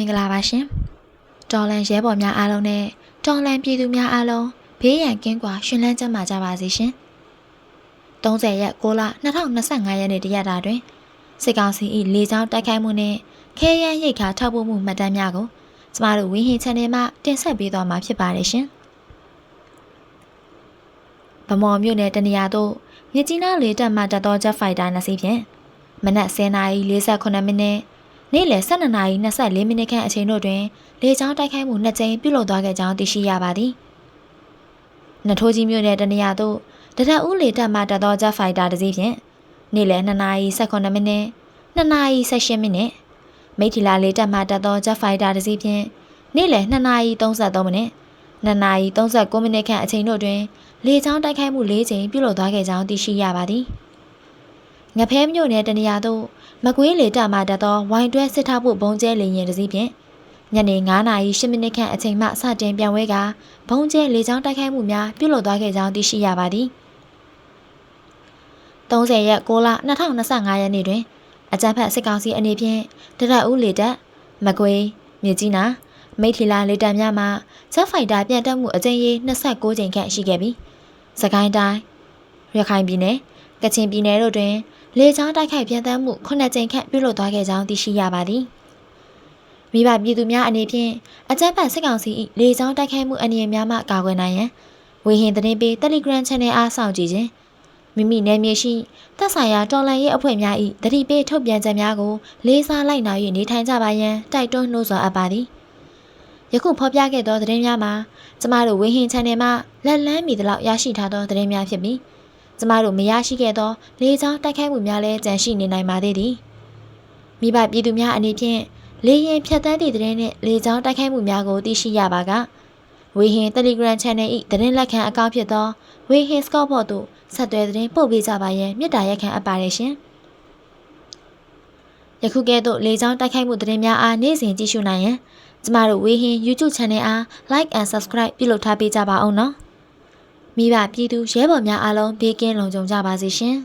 င်္ဂလာပါရှင်တော်လန်ရဲဘော်များအားလုံးနဲ့တော်လန်ပြည်သူများအားလုံးဘေးရန်ကင်းကွာရှင်လန်းကျန်းမာကြပါစေရှင်30ရက်6လ2025ရက်နေ့တရက်တာတွင်စစ်ကောင်စီ၏လေကြောင်းတိုက်ခိုက်မှုနှင့်ခဲယမ်းရိတ်ခါထောက်ပို့မှုမှတ်တမ်းများကိုကျမတို့ဝင်းဟင် channel မှတင်ဆက်ပေးသွားမှာဖြစ်ပါတယ်ရှင်ဗမော်မြို့နယ်တနေရာသို့မြစ်ကြီးနားလေတပ်မှတပ်တော် Jet Fighter နှစ်စီးဖြင့်မနက်10:48မိနစ် နေ့လယ်12နာရီ24မိနစ်ခန့်အချိန်တို့တွင်လေကြောင်းတိုက်ခိုက်မှုနှစ်ကြိမ်ပြုလုပ်သွားခဲ့ကြောင်းသိရှိရပါသည်။နထိုးကြီးမြို့နယ်တနေရာသို့တရက်ဦးလေတပ်မှတက်သော Jet Fighter တစ်စီးဖြင့်နေ့လယ်2နာရီ18မိနစ်2နာရီ18မိနစ်မိထီလာလေတပ်မှတက်သော Jet Fighter တစ်စီးဖြင့်နေ့လယ်2နာရီ33မိနစ်2နာရီ39မိနစ်ခန့်အချိန်တို့တွင်လေကြောင်းတိုက်ခိုက်မှု၄ကြိမ်ပြုလုပ်သွားခဲ့ကြောင်းသိရှိရပါသည်။ငဖဲမြို့နယ်တနေရာသို့ မကွေးလေတပ်မှတက်သောဝိုင်တွဲစစ်ထားဖို့ဘုံကျဲလေရင်တစ်စီးဖြင့်ညနေ9:00နာရီ10မိနစ်ခန့်အချိန်မှစတင်ပြန်ဝဲကဘုံကျဲလေကြောင်းတိုက်ခိုက်မှုများပြုလုပ်သွားခဲ့ကြောင်းသိရှိရပါသည်30ရက်6လ2025ရက်နေ့တွင်အကြမ်းဖက်စစ်ကောင်စီအနေဖြင့်တရက်ဦးလေတပ်မကွေးမြစ်ကြီးနားမိထီလာလေတပ်များမှချက်ဖိုက်တာပြန်တက်မှုအကြိမ်ရေ26ကြိမ်ခန့်ရှိခဲ့ပြီးစကိုင်းတိုင်းရခိုင်ပြည်နယ်ကချင်ပြည်နယ်တို့တွင် လေကြောင်းတိုက်ခိုက်ပြန်တမ်းမှုခုနှစ်ကြိမ်ခန့်ပြုလုပ်သွားခဲ့ကြောင်းသိရှိရပါသည်မိဘပြည်သူများအနေဖြင့်အကြမ်းဖက်စစ်ကောင်စီ၏လေကြောင်းတိုက်ခိုက်မှုအန္တရာယ်များမှကာကွယ်နိုင်ရန်ဝေဟင်သတင်းပေး Telegram Channel အားစောင့်ကြည့်ခြင်းမိမိနယ်မြေရှိသက်ဆိုင်ရာတော်လှန်ရေးအဖွဲ့များ၏တတိပေးထုတ်ပြန်ချက်များကိုလေးစားလိုက်နာ၍နေထိုင်ကြပါရန်တိုက်တွန်းနှိုးဆော်အပ်ပါသည်ယခုဖော်ပြခဲ့သောသတင်းများမှာကျမတို့ဝေဟင် Channel မှလက်လန်းမီသလောက်ရရှိထားသောသတင်းများဖြစ်ပြီး ကျမတို့မရရှိခဲ့သောလေကြောင်းတိုက်ခိုက်မှုများလည်းကြန့်ရှိနေနိုင်ပါသေးသည်မိဘပြည်သူများအနေဖြင့်လေရင်ဖြတ်တန်းသည့်သတင်းနှင့်လေကြောင်းတိုက်ခိုက်မှုများကိုသိရှိရပါကဝေဟင် Telegram Channel ၏သတင်းလက်ခံအကောင့်ဖြစ်သောဝေဟင် Scout ဘော့သို့ဆက်သွယ်သတင်းပို့ပေးကြပါရန်မြစ်တာရက်ခံအပ်ပါတယ်ရှင်ယခုကဲ့သို့လေကြောင်းတိုက်ခိုက်မှုသတင်းများအားနေ့စဉ်ကြည့်ရှုနိုင်ရန်ကျမတို့ဝေဟင် YouTube Channel အား Like and Subscribe ပြုလုပ်ထားပေးကြပါအောင်နော် မိဘပြည်သူရဲဘော်များအားလုံးဘေးကင်းလုံခြုံကြပါစေရှင်